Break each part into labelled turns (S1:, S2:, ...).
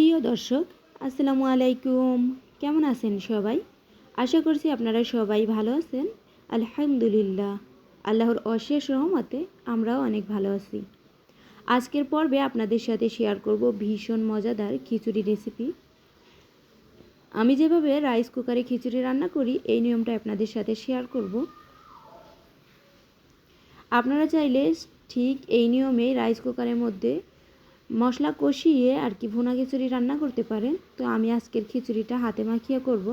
S1: প্রিয় দর্শক, আসসালামু আলাইকুম। কেমন আছেন সবাই? আশা করছি আপনারা সবাই ভালো আছেন। আলহামদুলিল্লাহ, আল্লাহর অশেষ রহমতে আমরাও অনেক ভালো আছি। আজকের পর্বে আপনাদের সাথে শেয়ার করব ভীষণ মজাদার খিচুড়ি রেসিপি আমি যেভাবে রাইস কুকারে খিচুড়ি রান্না করি, এই নিয়মটা আপনাদের সাথে শেয়ার করব। আপনারা চাইলে ঠিক এই নিয়মেই রাইস কুকারের মধ্যে মশলা কষিয়ে আর কি ভুনা খিচুড়ি রান্না করতে পারেন। তো আমি আজকের খিচুড়িটা হাতে মাখিয়ে করব।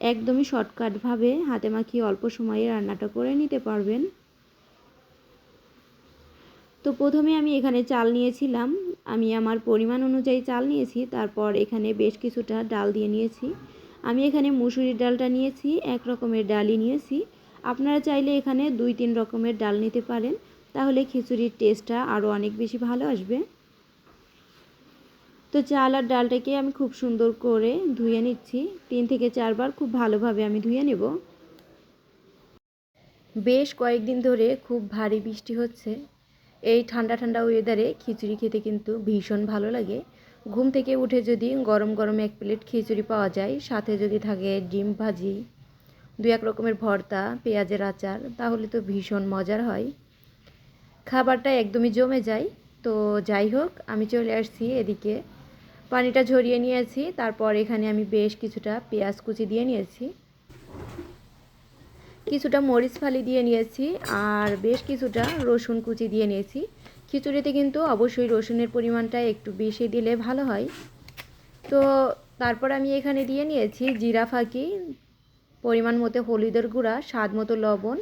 S1: একদমই শর্টকাটভাবে হাতে মাখিয়ে অল্প সময়ে রান্নাটা করে নিতে পারবেন। তো প্রথমে আমি এখানে চাল নিয়েছিলাম। আমি আমার পরিমাণ অনুযায়ী চাল নিয়েছি, তারপর এখানে বেশ কিছুটা ডাল দিয়ে নিয়েছি। আমি এখানে মুসুরির ডালটা নিয়েছি, এক রকমের ডালই নিয়েছি। আপনারা চাইলে এখানে দুই তিন রকমের ডাল নিতে পারেন। তাহলে খিচুড়ির টেস্টটা আরও অনেক বেশি ভালো আসবে। তো চাল আর ডালটাকে আমি খুব সুন্দর করে ধুয়ে নিচ্ছি। তিন থেকে চারবার খুব ভালোভাবে আমি ধুয়ে নেব। বেশ কয়েকদিন ধরে খুব ভারী বৃষ্টি হচ্ছে। এই ঠান্ডা ঠান্ডা ওয়েদারে খিচুড়ি খেতে কিন্তু ভীষণ ভালো লাগে। ঘুম থেকে উঠে যদি গরম গরম এক প্লেট খিচুড়ি পাওয়া যায়, সাথে যদি থাকে ডিম ভাজি দু এক রকমের ভর্তা, পেঁয়াজের আচার, তাহলে তো ভীষণ মজার হয়। খাবারটা একদমই জমে যায়। তো যাই হোক, আমি চলে আসছি এদিকে। পানিটা ঝরিয়ে নিয়েছি, তারপর এখানে আমি বেশ কিছুটা পেঁয়াজ কুচি দিয়ে নিয়েছি। কিছুটা মরিচ ফালি দিয়ে নিয়েছি আর বেশ কিছুটা রসুন কুচি দিয়ে নিয়েছি। খিচুড়িতে কিন্তু অবশ্যই রসুনের পরিমাণটা একটু বেশি দিলে ভালো হয়। তো তারপর আমি এখানে দিয়ে নিয়েছি জিরা ফাঁকি, পরিমাণ মতো হলুদের গুঁড়া, স্বাদ মতো লবণ,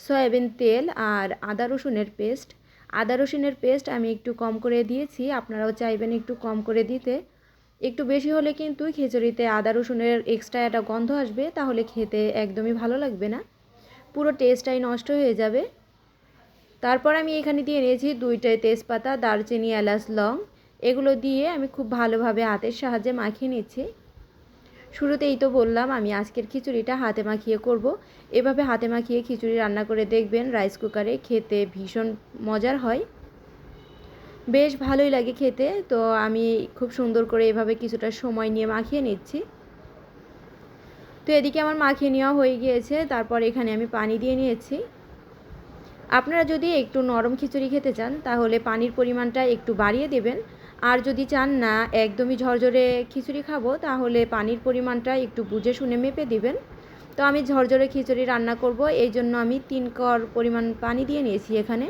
S1: সয়াবিন তেল আর আদা রসুনের পেস্ট আদা রসুনের পেস্ট আমি একটু কম করে দিয়েছি, আপনারাও চাইবেন একটু কম করে দিতে। একটু বেশি হলে কিন্তু খিচুড়িতে আদা রসুনের এক্সট্রা একটা গন্ধ আসবে, তাহলে খেতে একদমই ভালো লাগবে না। পুরো টেস্টটাই নষ্ট হয়ে যাবে। তারপর আমি এখানে দিয়ে নিয়েছি দুইটাই তেজপাতা, দারচিনি, এলাচ, লং। এগুলো দিয়ে আমি খুব ভালোভাবে হাতের সাহায্যে মাখিয়ে নিচ্ছি। শুরুতেই তো বললাম, আমি আজকের খিচুড়িটা হাতে মাখিয়ে করব। এভাবে হাতে মাখিয়ে খিচুড়ি রান্না করে দেখবেন রাইস কুকারে খেতে ভীষণ মজার হয়। বেশ ভালোই লাগে খেতে, তো আমি খুব সুন্দর করে এভাবে কিছুটা সময় নিয়ে মাখিয়ে নিচ্ছি। তো এদিকে আমার মাখিয়ে নেওয়া হয়ে গিয়েছে, তারপর এখানে আমি পানি দিয়ে নিয়েছি। আপনারা যদি একটু নরম খিচুড়ি খেতে চান, তাহলে পানির পরিমাণটা একটু বাড়িয়ে দেবেন। আর যদি চান না, একদমই ঝরঝরে খিচুড়ি খাব, তাহলে পানির পরিমাণটা একটু বুঝে শুনে মেপে দিবেন। তো আমি ঝরঝরে খিচুড়ি রান্না করব, এই জন্য আমি তিন কর পরিমাণ পানি দিয়ে নিয়েছি এখানে।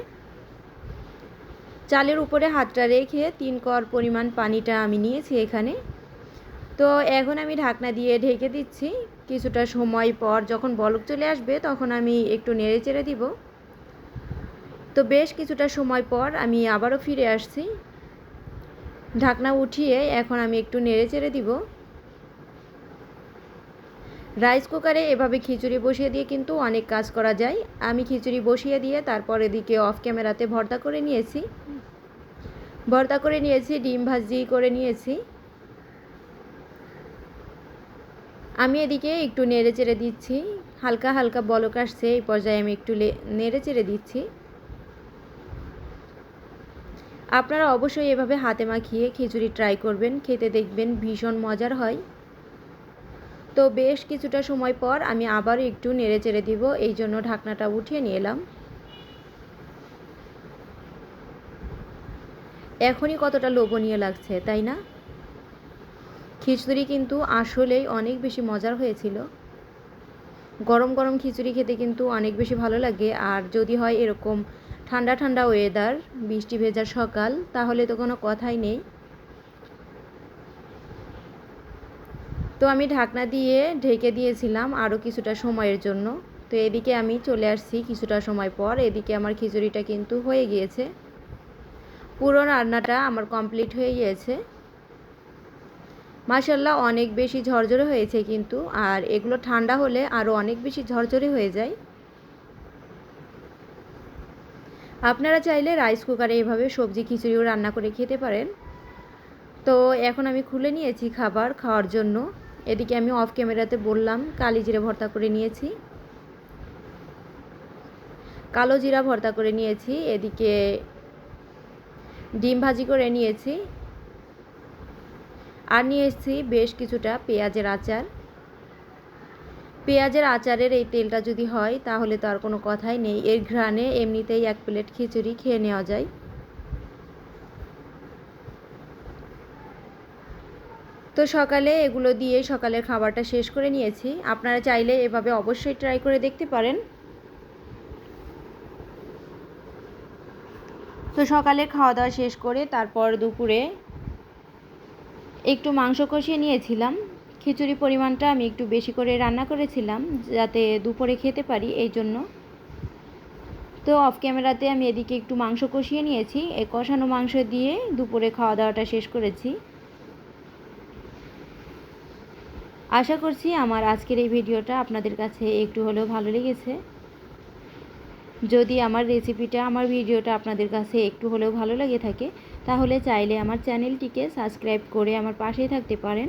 S1: চালের উপরে হাতটা রেখে তিন কর পরিমাণ পানিটা আমি নিয়েছি এখানে। তো এখন আমি ঢাকনা দিয়ে ঢেকে দিচ্ছি। কিছুটা সময় পর যখন বলক চলে আসবে, তখন আমি একটু নেড়ে চেড়ে দিব। তো বেশ কিছুটা সময় পর আমি আবারও ফিরে আসছি। ঢাকনা উঠিয়ে এখন আমি একটু নেড়ে চেড়ে দিব। রাইস কুকারে এভাবে খিচুড়ি বসিয়ে দিয়ে কিন্তু অনেক কাজ করা যায়। আমি খিচুড়ি বসিয়ে দিয়ে তারপর এদিকে অফ ক্যামেরাতে ভর্তা করে নিয়েছি। ভর্তা করে নিয়েছি, ডিম ভাজি করে নিয়েছি। আমি এদিকে একটু নেড়ে চেড়ে দিচ্ছি। হালকা হালকা বলক আসছে, এই পর্যায়ে আমি একটু নেড়ে চেড়ে দিচ্ছি। আপনারা অবশ্যই এভাবে হাতে মাখিয়ে খিচুড়ি ট্রাই করবেন, খেতে দেখবেন ভীষণ মজার হয়। তো বেশ কিছুটা সময় পর আমি আবার একটু নেড়ে চেড়ে দিব, এই জন্য ঢাকনাটা উঠিয়ে নিয়ে এলাম। এখনই কতটা লোভনীয় লাগছে, তাই না? খিচুড়ি কিন্তু আসলেই অনেক বেশি মজার হয়েছিল। গরম গরম খিচুড়ি খেতে কিন্তু অনেক বেশি ভালো লাগে, আর যদি হয় এরকম ঠান্ডা ঠান্ডা ওয়েদার বৃষ্টি ভেজার সকাল, তাহলে তো কোনো কথাই নেই। তো আমি ঢাকনা দিয়ে ঢেকে দিয়েছিলাম আরও কিছুটা সময়ের জন্য। তো এদিকে আমি চলে আসছি কিছুটা সময় পর, এদিকে আমার খিচুড়িটা কিন্তু হয়ে গিয়েছে। পুরো রান্নাটা আমার কমপ্লিট হয়ে গিয়েছে। মাসাল্লাহ অনেক বেশি ঝরঝরে হয়েছে কিন্তু, আর এগুলো ঠান্ডা হলে আরও অনেক বেশি ঝরঝরে হয়ে যায়। আপনারা চাইলে রাইস কুকারে এভাবে সবজি, খিচুড়িও রান্না করে খেতে পারেন। তো এখন আমি খুলে নিয়েছি খাবার খাওয়ার জন্য। এদিকে আমি অফ ক্যামেরাতে বললাম, কালি জিরে ভর্তা করে নিয়েছি। কালো জিরা ভর্তা করে নিয়েছি, এদিকে ডিম ভাজি করে নিয়েছি। আর নিয়ে এসেছি বেশ কিছুটা পেঁয়াজের আচার। পেঁয়াজের আচারের এই তেলটা যদি হয়, তাহলে তো আর কোনো কথাই নেই। এর ঘ্রাণে এমনিতেই এক প্লেট খিচুড়ি খেয়ে নেওয়া যায়। তো সকালে এগুলো দিয়ে সকালের খাবারটা শেষ করে নিয়েছি। আপনারা চাইলে এভাবে অবশ্যই ট্রাই করে দেখতে পারেন। তো সকালে খাওয়া দাওয়া শেষ করে তারপর দুপুরে একটু মাংস কষিয়ে নিয়েছিলাম। খিচুড়ি পরিমাণটা আমি একটু বেশি করে রান্না করেছিলাম, যাতে দুপুরে খেতে পারি এই জন্য। তো অফ ক্যামেরাতে আমি এদিকে একটু মাংস কষিয়ে নিয়েছি এই কষানো মাংস দিয়ে দুপুরে খাওয়া দাওয়াটা শেষ করেছি। আশা করছি আমার আজকের এই ভিডিওটা আপনাদের কাছে একটু হলেও ভালো লেগেছে। যদি আমার রেসিপিটা, আমার ভিডিওটা আপনাদের কাছে একটু হলেও ভালো লেগে থাকে, তাহলে চাইলে আমার চ্যানেলটিকে সাবস্ক্রাইব করে আমার পাশেই থাকতে পারেন।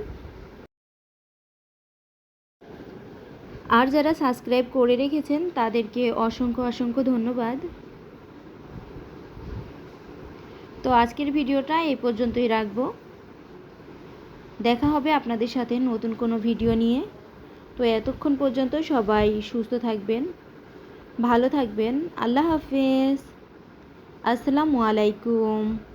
S1: আর যারা সাবস্ক্রাইব করে রেখেছেন, তাদেরকে অসংখ্য অসংখ্য ধন্যবাদ। তো আজকের ভিডিওটা এই পর্যন্তই রাখব। দেখা হবে আপনাদের সাথে নতুন কোনো ভিডিও নিয়ে। তো এতক্ষণ পর্যন্ত সবাই সুস্থ থাকবেন, ভালো থাকবেন। আল্লাহ হাফেজ। আসসালামু আলাইকুম।